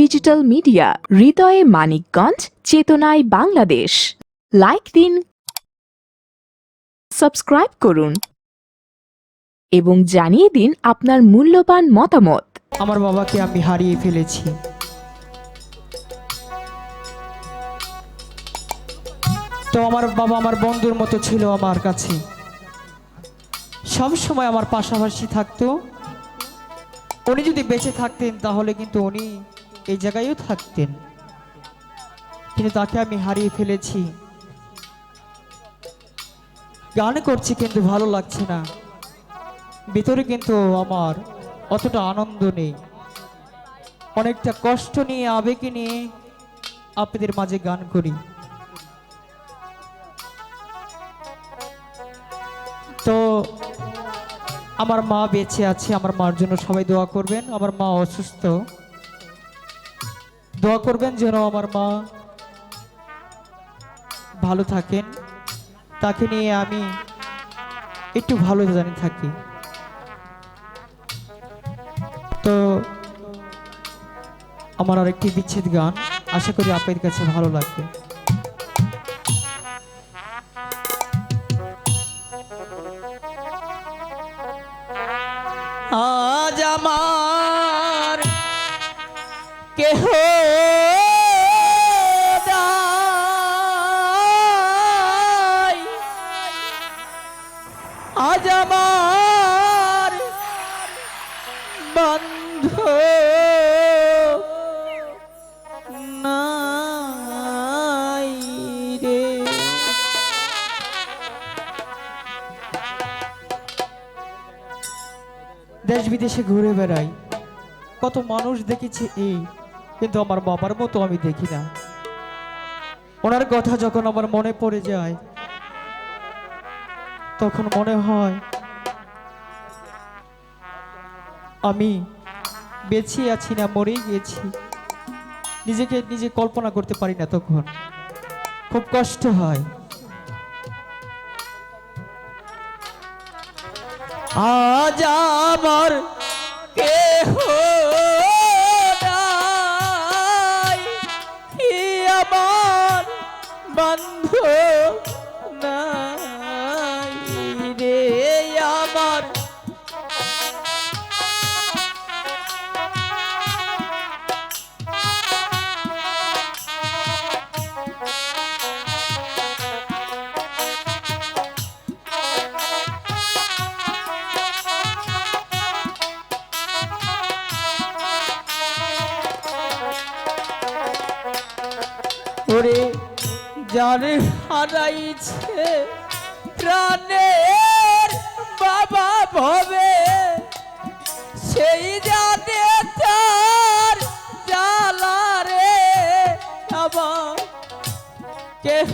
Digital media, হৃদয়ে মানিকগঞ্জ, চেতনায় Bangladesh. Like দিন, সাবস্ক্রাইব করুন, এবং জানিয়ে দিন আপনার মূল্যবান মতামত। আমার বাবাকে আমি হারিয়ে ফেলেছি। তো আমার বাবা আমার বন্ধুর মতো ছিল আমার কাছে। সব সময় আমার পাশাপাশি থাকতো। উনি যদি বেঁচে থাকতেন তাহলে কিন্তু উনি এই জায়গায়ও থাকতেন। কিন্তু তাকে আমি হারিয়ে ফেলেছি। গান করছি কিন্তু ভালো লাগছে না। ভিতরে কিন্তু আমার অতটা আনন্দ নেই। অনেকটা কষ্ট নিয়ে, আবেগে নিয়ে আপনাদের মাঝে গান করি। তো আমার মা বেঁচে আছে, আমার মার জন্য সবাই দোয়া করবেন। আমার মা অসুস্থ। দোয়া করবেন যেন আমার মা ভালো থাকেন। তাকে নিয়ে আমি একটু ভালো জানি থাকি। তো আমার আরেকটি বিচ্ছেদ গান, আশা করি আপনার কাছে ভালো লাগবে। আজ আমার কেহ বিদেশে ঘুরে বেড়াই। কত মানুষ দেখেছি এই, কিন্তু আমার বাবার মতো আমি দেখি না। ওনার কথা যখন আমার মনে পড়ে যায়, তখন মনে হয়, আমি বেঁচে আছি না, মরেই গেছি। নিজেকে নিজে কল্পনা করতে পারি না তখন। খুব কষ্ট হয়। আজ আমার কেহ ওরে যারে হারাইছে প্রাণের বাবা ভবে। সেই জানে তার জালারে আমার কেহ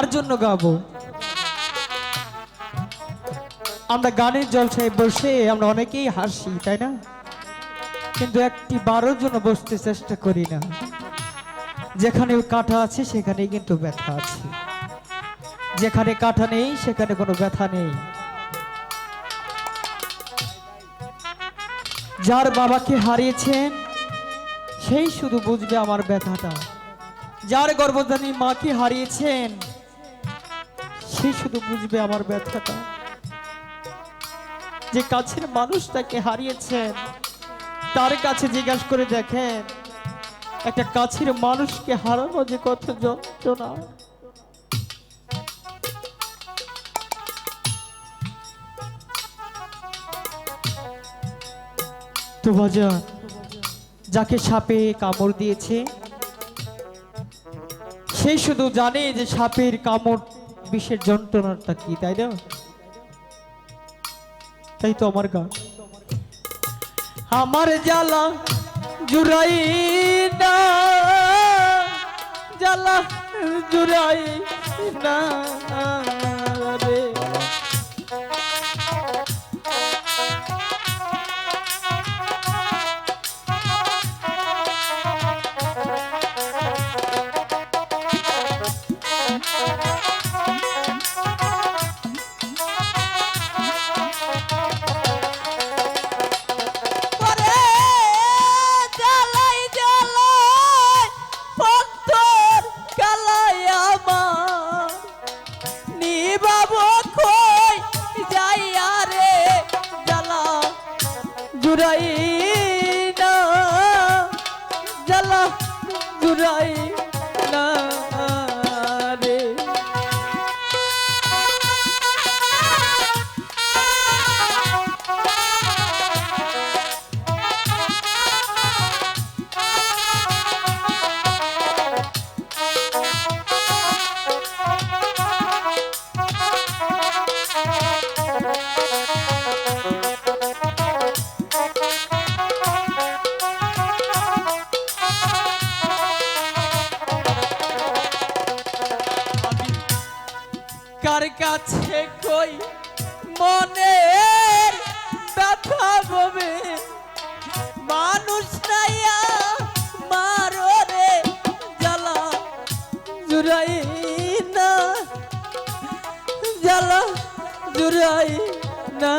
কার জন্য গাবো। আমরা গানের জলসায় বসে আমরা অনেকেই হাসি, তাই না? কিন্তু একটি বারোর জন্য বসতে চেষ্টা করি না। যেখানে কাঁটা আছে, সেখানেই কিন্তু ব্যথা আছে। যেখানে কাঁটা নেই, সেখানে কোনো ব্যথা নেই। যার বাবাকে হারিয়েছেন, সেই শুধু বুঝবে আমার ব্যথাটা। যার গর্ভধানী মাকে হারিয়েছেন সে শুধু বুঝবে আমার ব্যথাটা যে কাছের মানুষটাকে হারিয়েছেন, তার কাছে জিজ্ঞাসা করে দেখেন, একটা কাছের মানুষকে হারানো যে কত যন্ত্রণা। তো বাজার যাকে সাপে কামড় দিয়েছে, সে শুধু জানে যে সাপের কামড় বিষের যন্ত্রণাটা কি, তাই না? তাই তো আমার গান। আমার জ্বালা জুড়াই না জ্বালা জুড়াই না জুড়াই না জ্বালা জুড়াই জুড়াই না।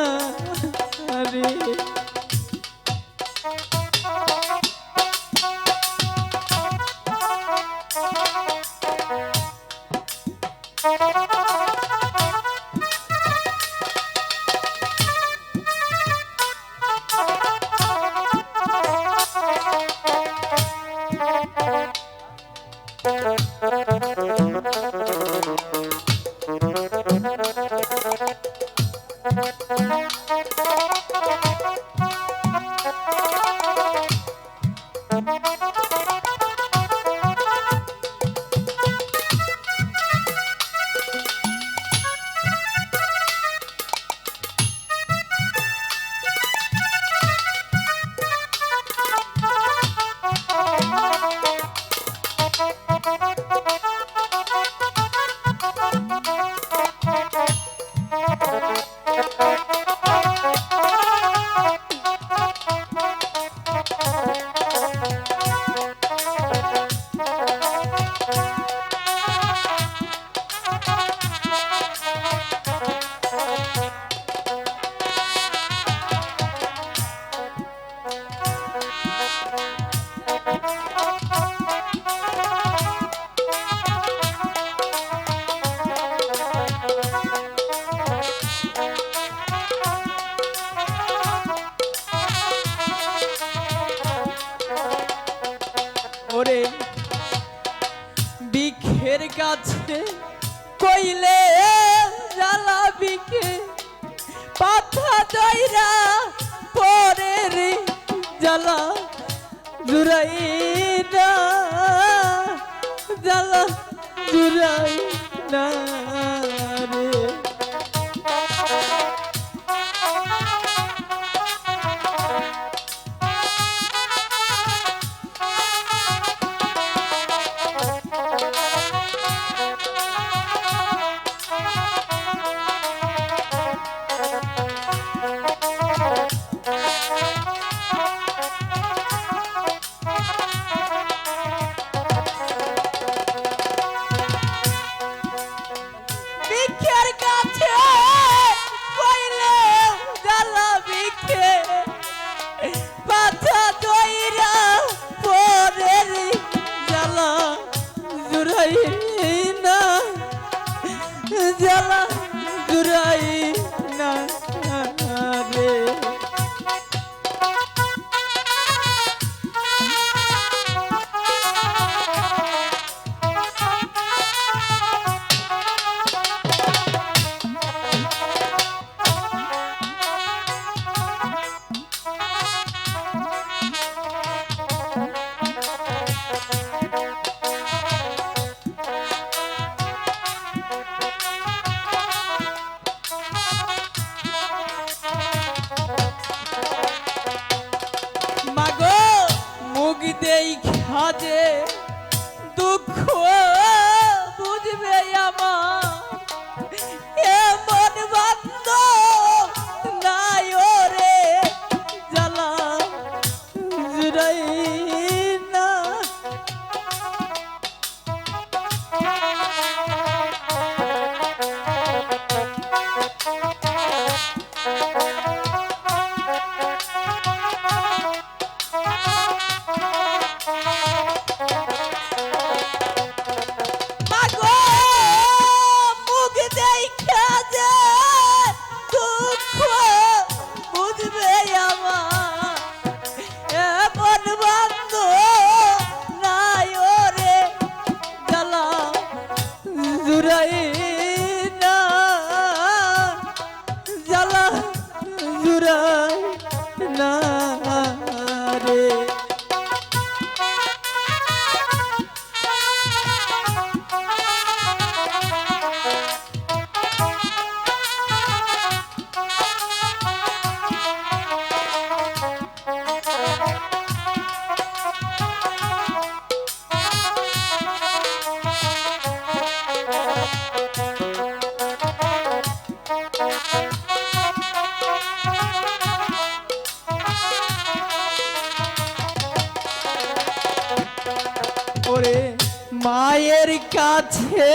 কাছে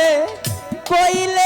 কইলে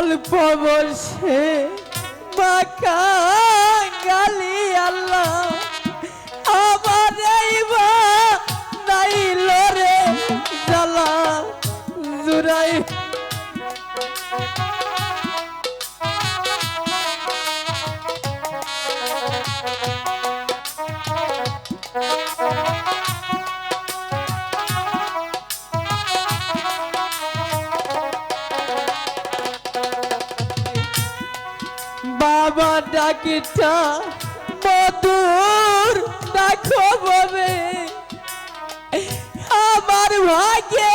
অল্প বলছে বাকা গালি আল্লাহ। পাখিটা মধুর দেখো ববে আমার ভাগ্যে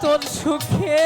তোর সুখে